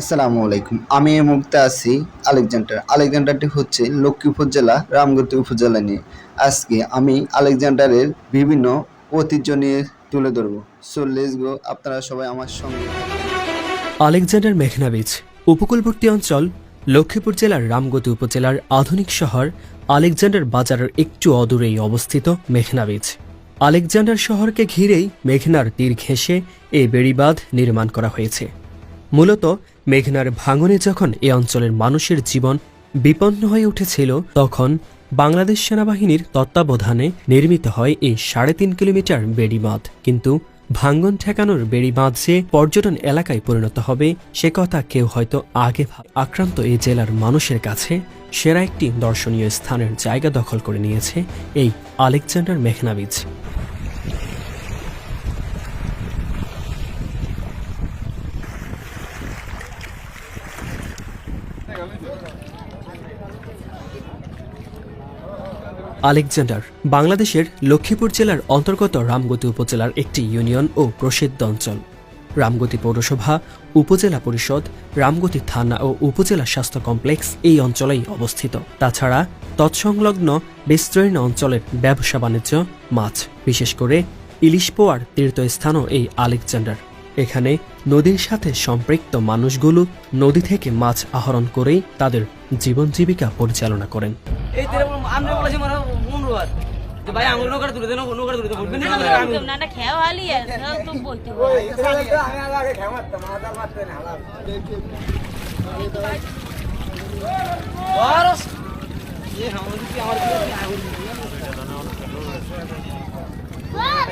আসসালামু আলাইকুম। আমি এই মুহূর্তে আছি আলেকজান্ডার। আলেকজান্ডারটি হচ্ছে লক্ষ্মীপুর জেলা রামগতি উপজেলা নিয়ে। আজকে আমি আলেকজান্ডারের বিভিন্ন ঐতিহ্য নিয়ে তুলে ধরবো। সো লেটস গো আপনারা সবাই আমার সঙ্গে আলেকজান্ডার মেঘনা বীচ উপকূলবর্তী অঞ্চল, লক্ষ্মীপুর জেলার রামগতি উপজেলার আধুনিক শহর, আলেকজান্ডার বাজারের একটু অদূরেই অবস্থিত মেঘনা বীচ আলেকজান্ডার শহরকে ঘিরেই মেঘনার তীর ঘেঁষে এই বেড়িবাঁধ নির্মাণ করা হয়েছে। মূলত মেঘনার ভাঙনে যখন এ অঞ্চলের মানুষের জীবন বিপন্ন হয়ে উঠেছিল, তখন বাংলাদেশ সেনাবাহিনীর তত্ত্বাবধানে নির্মিত হয় এই সাড়ে তিন কিলোমিটার বেড়িবাঁধ কিন্তু ভাঙ্গন ঠেকানোর বেড়িবাঁধ যে পর্যটন এলাকায় পরিণত হবে, সে কথা কেউ হয়তো আগে আক্রান্ত এই জেলার মানুষের কাছে সেরা একটি দর্শনীয় স্থানের জায়গা দখল করে নিয়েছে এই আলেকজান্ডার মেঘনা বীচ আলেকজান্ডার, বাংলাদেশের লক্ষ্মীপুর জেলার অন্তর্গত রামগতি উপজেলার একটি ইউনিয়ন ও প্রসিদ্ধ অঞ্চল। রামগতি পৌরসভা, উপজেলা পরিষদ, রামগতি থানা ও উপজেলা স্বাস্থ্য কমপ্লেক্স এই অঞ্চলেই অবস্থিত। তাছাড়া তৎসংলগ্ন বিস্তীর্ণ অঞ্চলের ব্যবসা বাণিজ্য মাছ, বিশেষ করে ইলিশ পোয়ার তীর্থস্থানও এই আলেকজান্ডার। এখানে নদীর সাথে সম্পৃক্ত মানুষগুলো নদী থেকে মাছ আহরণ করেই তাদের জীবন জীবিকা পরিচালনা করেন। আমার